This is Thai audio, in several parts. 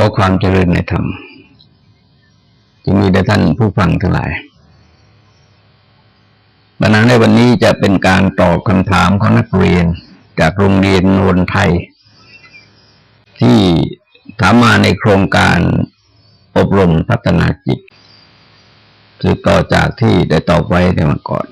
อความเจริญในธรรมจะมีแด่ท่านผู้ฟังทั้งหลายบรรณาในวันนี้จะเป็นการตอบคำถามของนักเรียน จากโรงเรียนนวลไทย ที่ถามมาในโครงการอบรมพัฒนาจิตคือต่อจากที่ได้ตอบไว้ในวันก่อน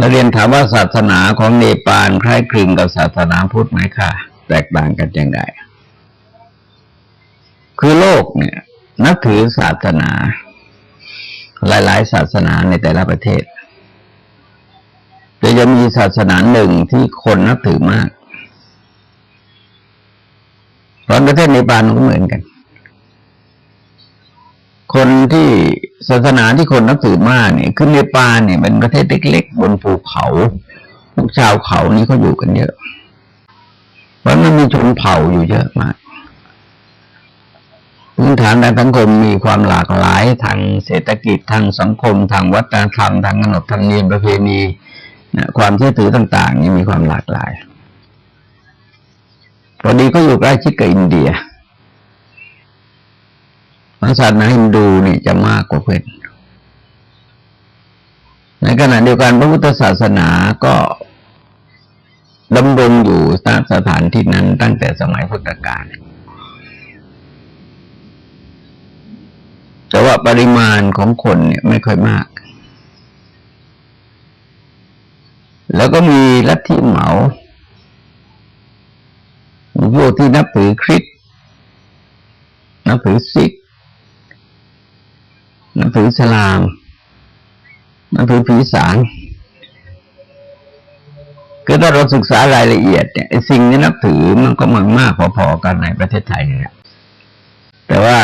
นักเรียนถามว่าศาสนาของเนปาลคล้ายคลึงกับศาสนาพุทธไหมคะแตกต่างกันยังไง คือโลกเนี่ย นับถือศาสนา หลายๆ ศาสนาในแต่ละประเทศ แต่จะมีศาสนาหนึ่งที่คนนับถือมากเพราะประเทศเนปาลก็เหมือนกัน คนที่ศาสนาที่คนนับถือมากเนี่ยคือเนปาลเนี่ยเป็นประเทศเล็กๆบนภูเขาพวกชาวเขานี่เขาอยู่กันเยอะเพราะมันมีชนเผ่าอยู่เยอะมาก พื้นฐานทางสังคมมีความหลากหลายทางเศรษฐกิจทางสังคม ทางวัฒนธรรมทางขนบธรรมเนียมประเพณีนะความเชื่อถือต่างๆนี่มีความหลากหลายพอดีก็อยู่ใกล้ชิดกับอินเดียศาสนาฮินดูนี่จะมากกว่าเพื่อนในขณะเดียวกันพระพุทธศาสนาก็ดำรงอยู่สถานที่นั้นตั้งแต่สมัยพุทธกาล แต่ว่าปริมาณของคนเนี่ยไม่ค่อยมาก แล้วก็มีลัทธิเหมาพวกที่นับถือคริสต์นับถือซิก นับถือสลาม นับถือผีสางคือถ้าเราศึกษารายละเอียดเนี่ยสิ่งที่นับถือมันก็มันมากพอๆกันในประเทศไทยเนี่ยแต่ว่า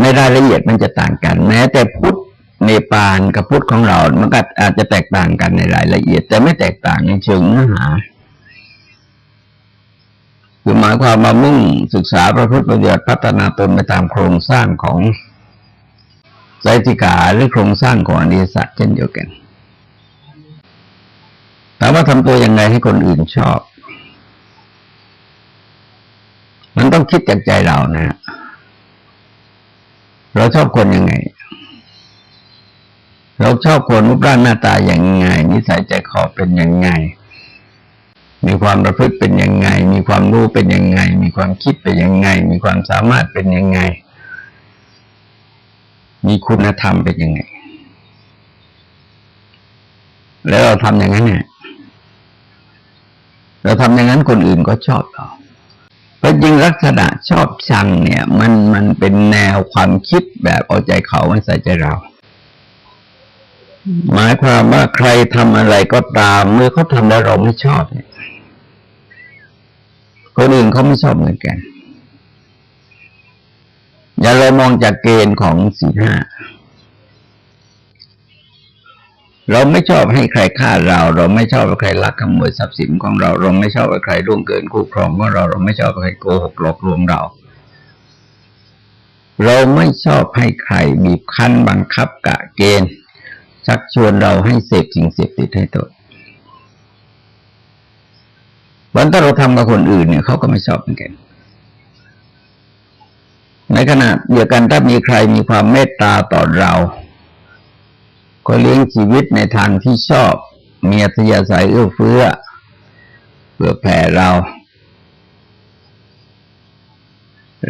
ในรายละเอียดมันจะต่างกันแม้แต่พุทธเนปาลกับพุทธของเรา มันก็อาจจะแตกต่างกันในรายละเอียด แต่ไม่แตกต่างในเชิงเนื้อหาคือหมายความมามุ่งศึกษาพระพุทธประโยชน์พัฒนาตนไปตามโครงสร้างของไสติกาหรือโครงสร้างของอริยสัจเช่นเดียวกันถามว่าทำตัวยังไงให้คนอื่นชอบ มันต้องคิดจากใจเรานะ เราชอบคนยังไง เราชอบคนรูปร่างหน้าตาอย่างไง นิสัยใจคอเป็นยังไง มีความประพฤติเป็นยังไง มีความรู้เป็นยังไง มีความคิดเป็นยังไง มีความสามารถเป็นยังไง มีคุณธรรมเป็นยังไง แล้วเราทำอย่างนั้นเนี่ยเราทำอย่างนั้นคนอื่นก็ชอบเรา พราะจริงลักษณะชอบชังเนี่ย มันมันเป็นแนวความคิดแบบเอาใจเขาไม่ใส่ใจเรา หมายความว่าใครทำอะไรก็ตามเมื่อเขาทำแล้วเราไม่ชอบเนี่ยคนอื่นเขาไม่ชอบเหมือนกัน อย่าเรามองจากเกณฑ์ของสี่ห้า เราไม่ชอบให้ใครฆ่าเรา เราไม่ชอบให้ใครลักขโมยทรัพย์สินของเรา เราไม่ชอบให้ใครร่วงเกินคู่ครองของเราเราไม่ชอบให้ใครโกหกหลอกลวงเรา เราไม่ชอบให้ใครบีบคั้นบังคับกะเกณฑ์ชักชวนเราให้เสพสิ่งเสพติดให้ตัววันถ้าเราทำกับคนอื่นเนี่ยเขาก็ไม่ชอบเหมือนกันในขณะเดียวกันถ้ามีใครมีความเมตตาต่อเรา ก็เลี้ยงชีวิตในทางที่ชอบ มีอัธยาศัยเอื้อเฟื้อเพื่อแผ่เรา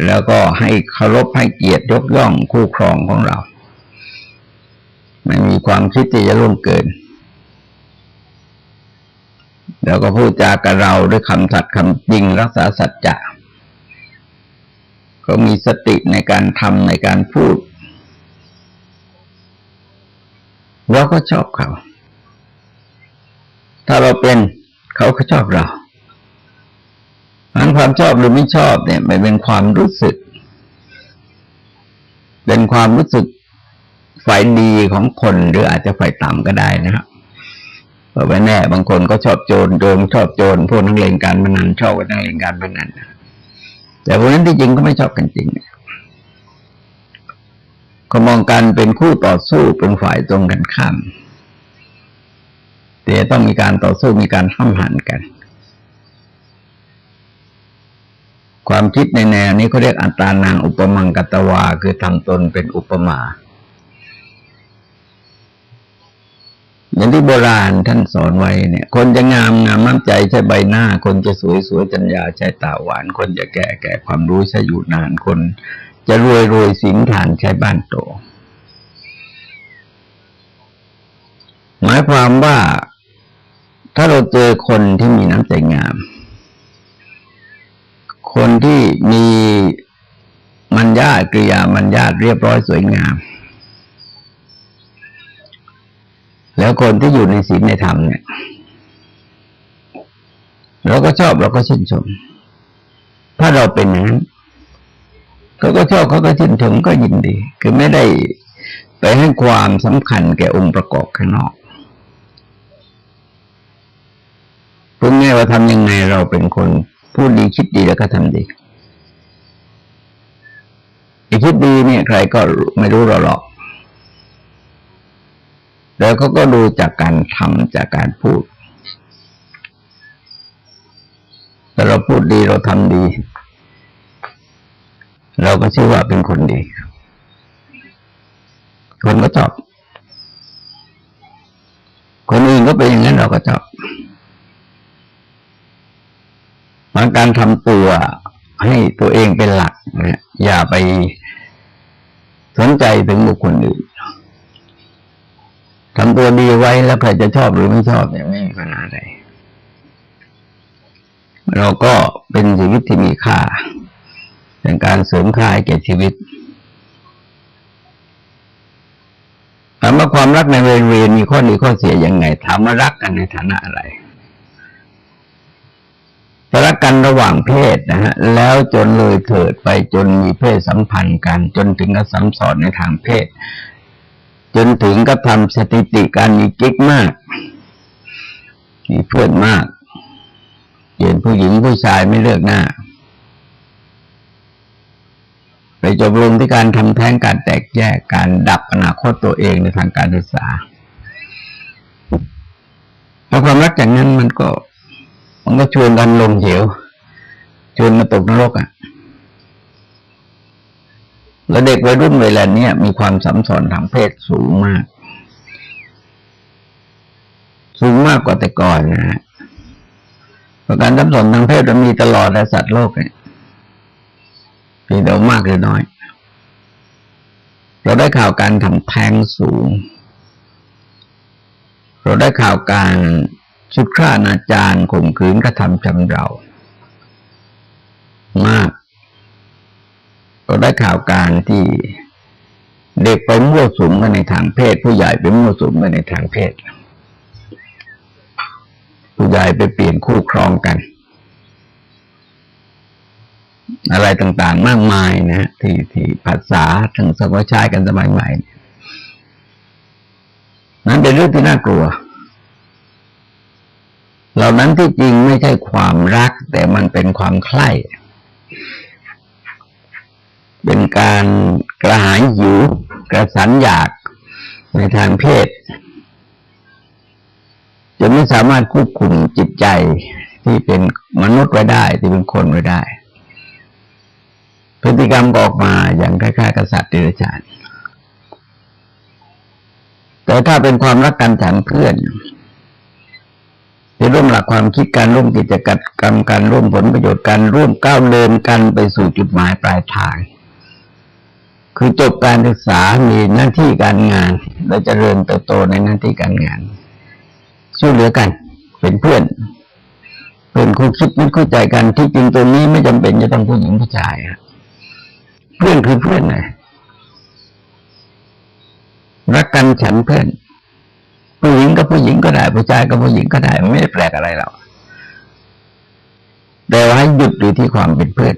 แล้วก็ให้เคารพให้เกียรติยกย่องคู่ครองของเรา ไม่มีความคิดที่จะล่วงเกิน แล้วก็พูดจากับเราด้วยคำสัตย์คำจริงรักษาสัจจะก็มีสติในการทำในการพูด เราก็ชอบเขา ถ้าเราเป็นเขาก็ชอบเราอันความชอบหรือไม่ชอบเนี่ยมันเป็นความรู้สึก เป็นความรู้สึกฝ่ายดีของคนหรืออาจจะฝ่ายต่ำก็ได้นะครับเพราะว่าแน่ บางคนก็ชอบโจรโจรชอบโจรพวกนักเลงการพนันชอบนักเลงการพนันแต่พวกนั้นที่จริงก็ไม่ชอบกันจริง ก็มองกันเป็นคู่ต่อสู้เป็นฝ่ายตรงกันข้ามแต่ต้องมีการต่อสู้มีการห้ามหันกัน ความคิดในแนวนี้เขาเรียกอัตตานางอุปมังกตวา คือทำตนเป็นอุปมาอย่างที่โบราณท่านสอนไว้เนี่ย คนจะงามงามน้ำใจใช้ใบหน้า คนจะสวยสวยจัญญาใช้ตาหวาน คนจะแก่แก่ความรู้ใช้อยู่นานคน จะรวยรวยสิงฐานใช้บ้านโต หมายความว่าถ้าเราเจอคนที่มีน้ำใจงาม คนที่มีมัญญาตกริยามัญญาตเรียบร้อยสวยงาม แล้วคนที่อยู่ในศีลในธรรมเนี่ยเราก็ชอบเราก็ชื่นชม ถ้าเราเป็นอย่างนั้น เขาก็ชอบเขาก็ชื่นชมก็ยินดี คือไม่ได้ไปให้ความสำคัญแก่องค์ประกอบข้างนอกพูดง่ายว่าทำยังไงเราเป็นคนพูดดีคิดดีแล้วก็ทำดีไอ้คิดดีเนี่ย ใครก็ไม่รู้เราหรอก แล้วเขาก็ดูจากการทำจากการพูดแต่เราพูดดีเราทำดี เราก็ชื่อว่าเป็นคนดี คนก็ชอบ คนอื่นก็เป็นอย่างนั้นเราก็ชอบมันการทำตัวให้ตัวเองเป็นหลักนะอย่าไปสนใจถึงบุคคลอื่นทำตัวดีไว้แล้วใครจะชอบหรือไม่ชอบเนี่ยไม่มีปัญหาอะไรเราก็เป็นชีวิตที่มีค่า เป็นการเสริมค่าให้แก่ชีวิตถามว่าความรักในเวรเวรมีข้อดีข้อเสียยังไง ถามว่ารักกันในฐานะอะไรรักกันระหว่างเพศนะฮะ แล้วจนเลยเถิดไปจนมีเพศสัมพันธ์กัน จนถึงกับสัมสอนในทางเพศ จนถึงกับทำสถิติการมีกิ๊กมาก มีเพื่อนมากเห็นผู้หญิงผู้ชายไม่เลือกหน้า ไปจบลงที่การทำแท้งการแตกแยกการดับอนาคตตัวเองในทางการศึกษาแล้วความรักอย่างนั้นมันก็ มันก็ชวนกันลงเหวชวนมาตกนรกอะแล้วเด็กวัยรุ่นเวลาเนี้ยมีความสัมสอนทางเพศสูงมาก สูงมากกว่าแต่ก่อนนะฮะประการสัมสอนทางเพศมันมีตลอดในสัตว์โลกเนี่ย เพียงแต่มากหรือน้อย เราได้ข่าวการทำแท้งสูง เราได้ข่าวการชุดฆ่านาจารย์ข่มขืนกระทำจำเรา มากก็ได้ข่าวการที่เด็กไปมั่วสุมกันในทางเพศ ผู้ใหญ่ไปมั่วสุมกันในทางเพศ ผู้ใหญ่ไปเปลี่ยนคู่ครองกัน อะไรต่างๆ มากมายนะที่ที่ภาษาถึงสมัยใช้กันสมัยใหม่นั้นเป็นเรื่องที่น่ากลัว เหล่านั้นที่จริงไม่ใช่ความรัก แต่มันเป็นความใคร่เป็นการกระหายหิวกระสันอยากในทางเพศจะไม่สามารถควบคุมจิตใจที่เป็นมนุษย์ไว้ได้ ที่เป็นคนไว้ได้ พฤติกรรมออกมาอย่างคล้ายๆกษัตริย์เดรัจฉานแต่ถ้าเป็นความรักกันฉันเพื่อนจะร่วมหลักความคิดการร่วมกิจกรรมการร่วมผลประโยชน์การร่วมก้าวเดินกันไปสู่จุดหมายปลายทาง คือจบการศึกษามีหน้าที่การงานเราจะเริ่มเติบโตในหน้าที่การงานช่วยเหลือกัน เป็นเพื่อนเป็นคู่คิดนึกเข้าใจกันที่จริงตัวนี้ไม่จำเป็นจะต้องผู้หญิงผู้ชายเพื่อนคือเพื่อนไงรักกันฉันเพื่อนผู้หญิงก็ผู้หญิงก็ได้ผู้ชายก็ผู้หญิงก็ได้ไม่ได้แปลกอะไรหรอกแต่ว่าให้หยุดอยู่ที่ความเป็นเพื่อน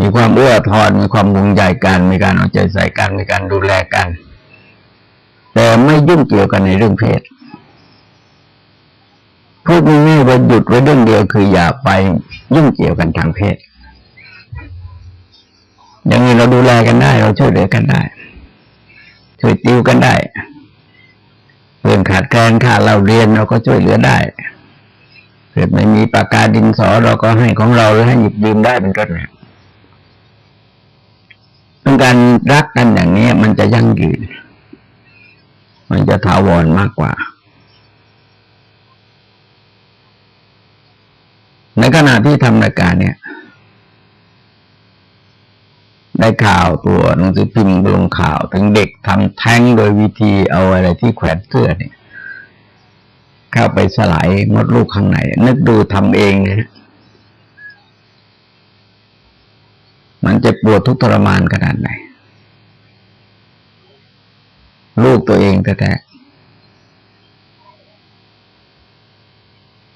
มีความเอื้อทอนมีความมุงใหญ่กันมีการเอาใจใส่กันมีการดูแลกัน แต่ไม่ยุ่งเกี่ยวกันในเรื่องเพศพูดง่ายๆว่าหยุดไว้เรื่องเดียวคืออย่าไปยุ่งเกี่ยวกันทางเพศ นี้เราดูแลกันได้ เราช่วยเหลือกันได้ ช่วยติวกันได้เรื่องขาดแคลนค่าเราเรียนเราก็ช่วยเหลือได้เกิดไม่มีปากกาดินสอเราก็ให้ของเราหรือให้หยิบยืมได้เป็นต้นเนี่ยเป็นการรักกันอย่างนี้มันจะยั่งยืน มันจะถาวรมากกว่า ในขณะที่ทำรายการเนี่ย ได้ข่าวตัวหนังสือพิมพ์ลงข่าวถึงเด็กทำแท้งโดยวิธีเอาอะไรที่แขวนเสื้อเนี่ยเข้าไปสลายมดลูกข้างในนึกดูทำเองเนะมันจะปวดทุกข์ทรมานขนาดไหนลูกตัวเองแท้ๆ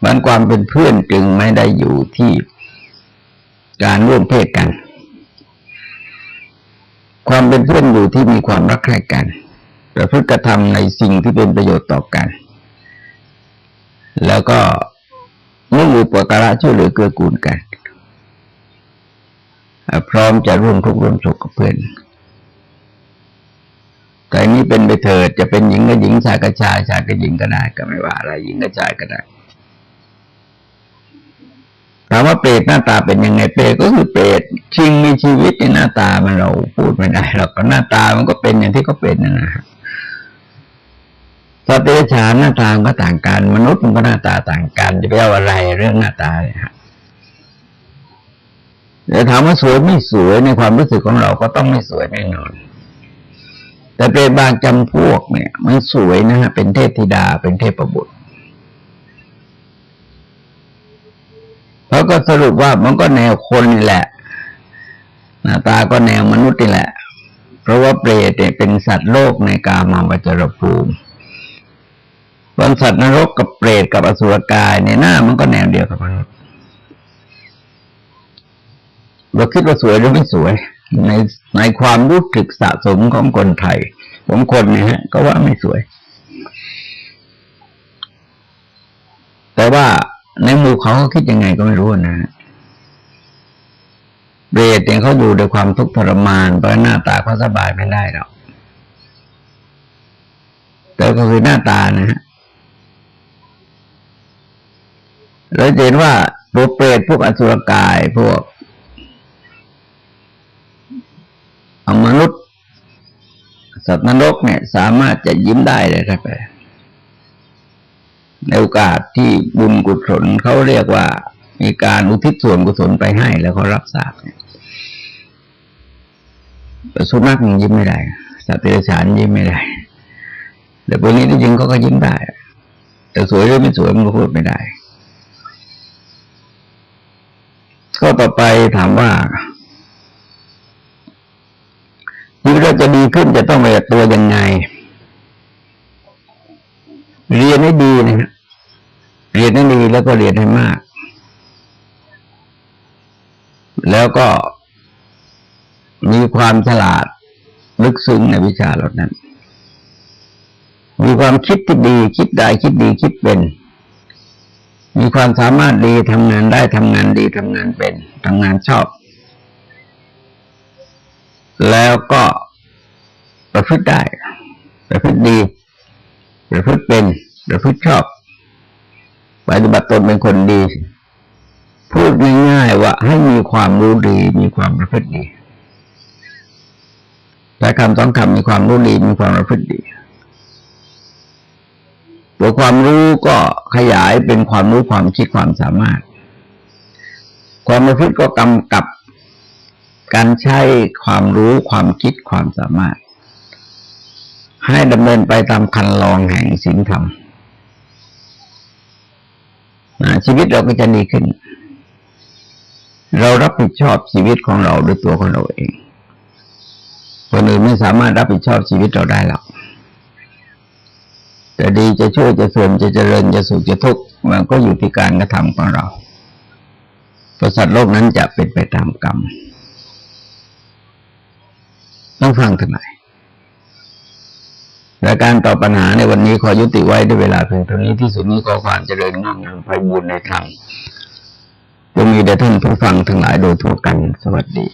มันความเป็นเพื่อนจึงไม่ได้อยู่ที่การร่วมเพศกัน ความเป็นเพื่อนอยู่ที่มีความรักใคร่กันประพฤติกระทำในสิ่งที่เป็นประโยชน์ต่อกัน แล้วก็มุ่งอุปการะช่วยเหลือเกื้อกูลกันพร้อมจะร่วมทุกข์ร่วมสุขกับเพื่อนแต่นี้เป็นไปเถิดจะเป็นหญิงก็หญิงชายก็ชายชายก็หญิงก็ได้ก็ไม่ว่าอะไรหญิงก็ชายก็ได้ามว่าเปรตหน้าตาเป็นยังไงเปรตก็คือเปรตชิงมีชีวิตในหน้าตามันเราพูดไม่ได้หรอกก็หน้าตามันก็เป็นอย่างที่เขาเป็นนะฮะสัตว์เดรัจฉานหน้าตาก็ต่างกัน มนุษย์มันก็หน้าตาต่างกัน จะไปเอาอะไรเรื่องหน้าตาเนี่ยฮะแต่ถามว่าสวยไม่สวยในความรู้สึกของเราก็ต้องไม่สวยแน่นอน แต่เป็นบางจำพวกเนี่ย มันสวยนะฮะเป็นเทพธิดาเป็นเทพประบุตร เขาก็สรุปว่ามันก็แนวคนนี่แหละ หน้าตาก็แนวมนุษย์นี่แหละ เพราะว่าเปรตเนี่ยเป็นสัตว์โลกในกามาวจรภูมิบางสัตว์นรกกับเปรตกับอสุรกายเนี่ยหน้ามันก็แนวเดียวกับมนุษย์เราคิดว่าสวยหรือไม่สวย ในในความรู้สึกสะสมของคนไทยผมคนเนี่ยฮะ ก็ว่าไม่สวย แต่ว่า ในหมู่เขาเขาคิดยังไงก็ไม่รู้นะฮะเบรตเนี่ยเขาอยู่ด้วยความทุกข์ทรมานเพราะหน้าตาเขาสบายไม่ได้หรอกแต่ก็คือหน้าตานะฮะเราเห็นว่าตัวเปรตพวกอสุรกายพวกอมนุษย์ สัตว์นรกเนี่ย สามารถจะยิ้มได้เลยครับไป ในโอกาสที่บุญกุศลเขาเรียกว่ามีการอุทิศส่วนกุศลไปให้แล้วเขารับทราบเนี่ยสุนัขยิ้มไม่ได้สัตว์เดรัจฉานยิ้มไม่ได้ แต่พวกนี้ที่จริงเขาก็ยิ้มได้ แต่สวยหรือไม่สวยมันก็พูดไม่ได้ ก็ต่อไปถามว่าชีวิตเราจะดีขึ้นจะต้องไปตัวยังไง เรียนให้ดีนะฮะ เรียนให้ดีแล้วก็เรียนให้มาก แล้วก็มีความฉลาดลึกซึ้งในวิชาเหล่านั้น มีความคิดที่ดี คิดได้คิดดีคิดเป็น มีความสามารถดีทำงานได้ทำงานดีทำงานเป็นทำงานชอบ แล้วก็ประพฤติได้ ประพฤติดี ประพฤติเป็น ประพฤติชอบ ปฏิบัติตนเป็นคนดี พูดง่ายๆว่าให้มีความรู้ดี มีความประพฤติดีแต่คำสองคำมีความรู้ดีมีความประพฤติดีตัวความรู้ก็ขยายเป็นความรู้ความคิดความสามารถ ความประพฤติก็กำกับการใช้ความรู้ความคิดความสามารถ ให้ดำเนินไปตามคันลองแห่งศีลธรรม ชีวิตเราก็จะดีขึ้น เรารับผิดชอบชีวิตของเราด้วยตัวของเราเอง คนอื่นไม่สามารถรับผิดชอบชีวิตเราได้หรอกจะดีจะช่วยจะเสื่อมจะเจริญจะสุขจะทุกข์มันก็อยู่ที่การกระทำของเราประสัตว์โลกนั้นจะเป็นไปตามกรรม ต้องฟังทั้งหลาย และการตอบปัญหาในวันนี้ขอยุติไว้ด้วยเวลาเพียงเท่านี้ที่สุดนี้ขอความเจริญงอกงามไปบุญในธรรมจงมีแด่ท่านผู้ฟังทั้งหลายโดยทั่วกันสวัสดี